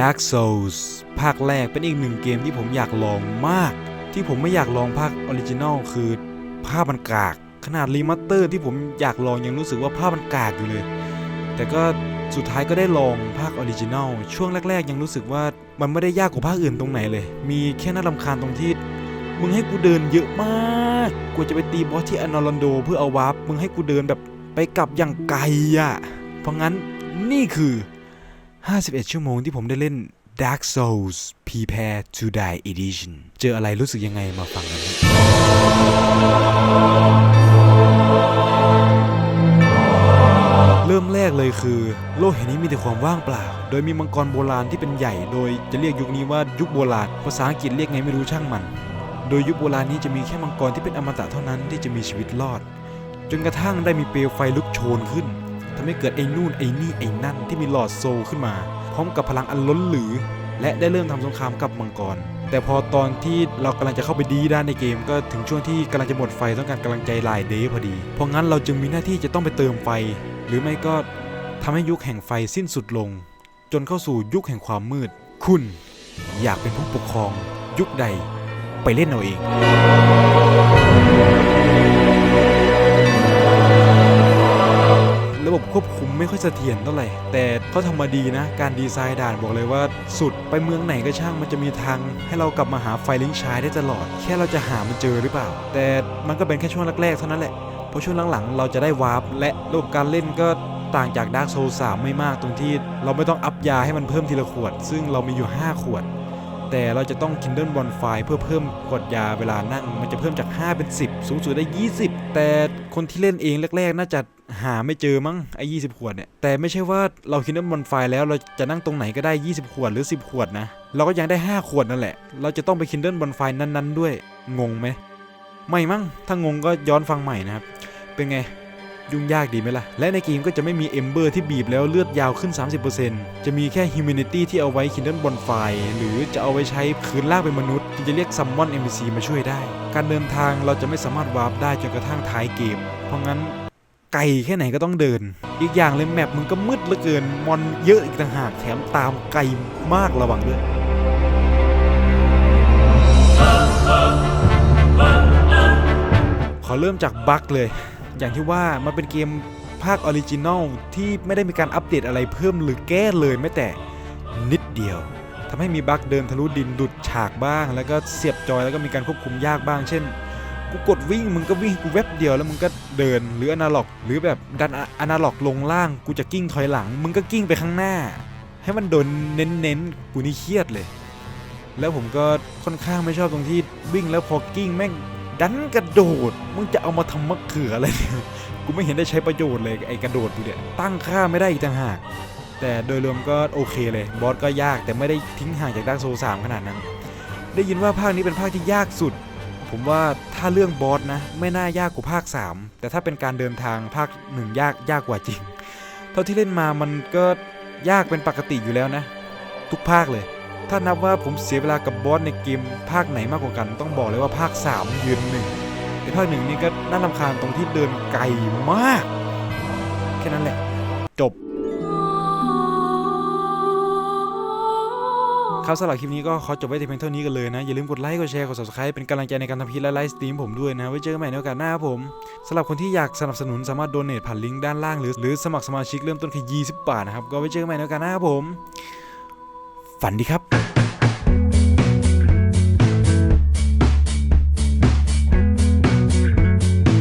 Dark Souls ภาคแรกเป็นอีกหนึ่งเกมที่ผมอยากลองมาก ที่ผมไม่อยากลองภาคออริจินอลคือภาพมันกาก ขนาดรีมาสเตอร์ที่ผมอยากลองยังรู้สึกว่าภาพมันกากอยู่เลย แต่ก็สุดท้ายก็ได้ลองภาคออริจินอลช่วงแรก ๆ ยังรู้สึกว่ามันไม่ได้ยากกว่าภาคอื่นตรงไหนเลย มีแค่น่ารำคาญตรงที่มึงให้กูเดินเยอะมากกูจะไปตีบอสที่อนอรันโด เพื่อเอาวาร์ปมึงให้กูเดินแบบไปกลับอย่างไกลอะเพราะงั้นนี่คือ 51 ชั่วโมงที่ผมได้เล่น Dark Souls Prepare to Die Edition เจออะไรรู้สึกยังไงมาฟังกันเริ่มแรกเลยคือ โลกแห่งนี้มีแต่ความว่างเปล่า โดยมีมังกรโบราณที่เป็นใหญ่ โดยจะเรียกยุคนี้ว่ายุคโบราณ ภาษาอังกฤษเรียกไงไม่รู้ช่างมัน โดยยุคโบราณนี้จะมีแค่มังกรที่เป็นอมตะเท่านั้นที่จะมีชีวิตรอด จนกระทั่งได้มีเปลวไฟลุกโชนขึ้น ทำให้เกิดไอ้นู่นไอ้นี่ไอ้นั่นที่มีหลอดโซขึ้นมา พร้อมกับพลังอันล้นเหลือ และได้เริ่มทำสงครามกับมังกร แต่พอตอนที่เรากำลังจะเข้าไปดีด้านในเกม ก็ถึงช่วงที่กำลังจะหมดไฟต้องการกำลังใจลายเดย์พอดี เพราะงั้นเราจึงมีหน้าที่จะต้องไปเติมไฟ หรือไม่ก็ทำให้ยุคแห่งไฟสิ้นสุดลง จนเข้าสู่ยุคแห่งความมืด คุณ อยากเป็นผู้ปกครอง ยุคใด ไปเล่นเอาเอง บบควบคุมไม่ค่อยเสถียรเท่าไหร่แต่เขาทำมาดีนะ การดีไซน์ด่านบอกเลยว่าสุดไปเมืองไหนก็ช่างมันจะมีทาง ให้เรากลับมาหาไฟลิงชายได้ตลอด แค่เราจะหามันเจอหรือเปล่า แต่มันก็เป็นแค่ช่วงแรกๆเท่านั้นแหละเพราะช่วงหลังๆ เราจะได้วาร์ปและระบบการเล่นก็ต่างจาก Dark Souls 3ไม่มากตรงที่ เราไม่ต้องอัพยาให้มันเพิ่มทีละขวด ซึ่งเรามีอยู่ 5 ขวด แต่เราจะต้อง Kindle b o n f i เพื่อเพิ่มขวดยาเวลานั่ง มันจะเพิ่มจาก 5 เป็น 10 สูงสุดได้ 20 แต่คนที่เล่นเองแรกๆ น่าจะ หาไม่เจอมั้งไอ้20ขวดเนี่ย แต่ไม่ใช่ว่าเรา Kindle b o n f i แล้วเราจะนั่งตรงไหนก็ได้ 20 ขวดหรือ 10 ขวดนะ เราก็ยังได้ 5 ขวดนั่นแหละ เราจะต้องไป Kindle b o n f i นั้นๆ ด้วย งงไหมไม่มั้งถ้างงก็ย้อนฟังใหม่นะครับ เป็นไง ยุ่งยากดีไหมล่ะ และในเกมก็จะไม่มีเอมเบอร์ที่บีบแล้วเลือดยาวขึ้น 30%จะมีแค่ Humanity ที่เอาไว้ Kindle Bonfire หรือจะเอาไว้ใช้คืนลางเป็นมนุษย์ที่จะเรียก Summon NPC มาช่วยได้ การเดินทางเราจะไม่สามารถวาร์ปได้จนกระทั่งท้ายเกม เพราะงั้น ไกลแค่ไหนก็ต้องเดิน อีกอย่างเลยแมปมึงก็มืดเหลือเกิน มอนเยอะอีกต่างหากแถมตามไกลมากระวังด้วยขอเริ่มจากบั๊กเลย อย่างที่ว่ามันเป็นเกมภาคออริจินอลที่ไม่ได้มีการอัปเดตอะไรเพิ่มหรือแก้เลยแม้แต่นิดเดียวทำให้มีบั๊กเดินทะลุดินดุดฉากบ้าง แล้วก็เสียบจอยแล้วก็มีการควบคุมยากบ้าง เช่น กูกดวิ่งมึงก็วิ่งกูแวบเดียวแล้วมึงก็เดินหรืออนาล็อก หรือแบบดันอนาล็อกลงล่างกูจะกิ้งถอยหลัง มึงก็กิ้งไปข้างหน้า ให้มันโดนเน้นๆกูนี่เครียดเลย แล้วผมก็ค่อนข้างไม่ชอบตรงที่วิ่งแล้วพอกิ้งแม่งดันกระโดด มึงจะเอามาทำมะเขืออะไรเนี่ยกูไม่เห็นได้ใช้ประโยชน์เลยไอ้กระโดดกูเนี่ยตั้งค่าไม่ได้อีกต่างหาก แต่โดยรวมก็โอเคเลย บอสก็ยากแต่ไม่ได้ทิ้งห่างจากดักโซสามขนาดนั้น ได้ยินว่าภาคนี้เป็นภาคที่ยากสุด ผมว่าถ้าเรื่องบอสนะ ไม่น่ายากกว่าภาค 3 แต่ถ้าเป็นการเดินทางภาคหนึ่งยากยากกว่าจริง เท่าที่เล่นมามันก็ยากเป็นปกติอยู่แล้วนะ ทุกภาคเลย ถ้านับว่าผมเสียเวลากับบอสในเกมภาคไหนมากกว่ากัน ต้องบอกเลยว่าภาค 3 ยืนหนึ่งแต่ภาคหนึ่งนี่ก็น่ารำคาญตรงที่เดินไกลมาก แค่นั้นแหละ จบ ครับสำหรับคลิปนี้ก็ขอจบไว้แต่เพียงเท่านี้กันเลยนะ อย่าลืมกดไลค์ กดแชร์ กด subscribe เป็นกำลังใจในการทำคลิปและไลฟ์สตรีมผมด้วยนะ ไว้เจอกันใหม่ในโอกาสหน้าครับผมสำหรับคนที่อยากสนับสนุนสามารถโดเนทผ่านลิงก์ด้านล่างหรือหรือสมัครสมาชิกเริ่มต้นแค่20 บาทนะครับ ก็ไว้เจอกันใหม่ในโอกาสหน้าครับผม ฝันดีครับ